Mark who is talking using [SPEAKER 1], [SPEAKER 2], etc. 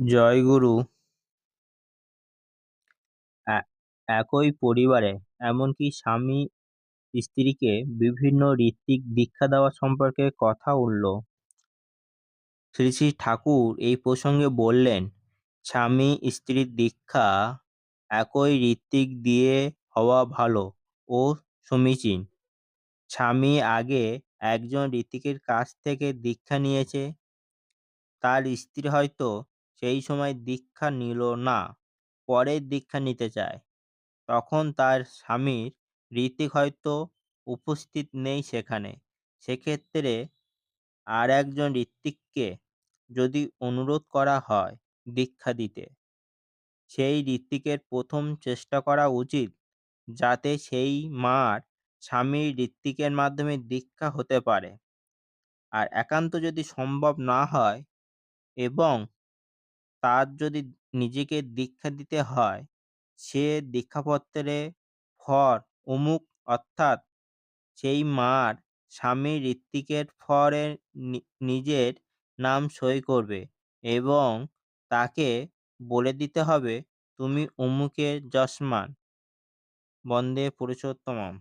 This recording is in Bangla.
[SPEAKER 1] জয়গুরু এ, একই পরিবারে এমনকি স্বামী স্ত্রীকে বিভিন্ন ঋত্বিক দীক্ষা দেওয়া সম্পর্কে কথা উঠল। শ্রী শ্রী ঠাকুর এই প্রসঙ্গে বললেন, স্বামী স্ত্রীর দীক্ষা একই ঋত্বিক দিয়ে হওয়া ভালো ও সমীচীন। স্বামী আগে একজন ঋত্বিকের কাছ থেকে দীক্ষা নিয়েছে, তার স্ত্রী হয়তো সেই সময় দীক্ষা নিল না পরে দীক্ষা নিতে চায়। তখন তার স্বামীর ঋত্বিক হয়তো উপস্থিত নেই সেখানে। সেক্ষেত্রে আর একজন ঋত্বিককে যদি অনুরোধ করা হয় দীক্ষা দিতে, সেই ঋত্বিকের প্রথম চেষ্টা করা উচিত যাতে সেই মার স্বামীর ঋত্বিকের মাধ্যমে দীক্ষা হতে পারে। আর একান্ত যদি সম্ভব না হয় এবং তার যদি নিজেকে দীক্ষা দিতে হয়, সে দীক্ষাপত্রে ফর অমুক, অর্থাৎ সেই মার স্বামী ঋত্বিকের ফরে নিজের নাম সই করবে এবং তাকে বলে দিতে হবে, তুমি অমুকের যশমান। বন্দে পুরুষোত্তমম।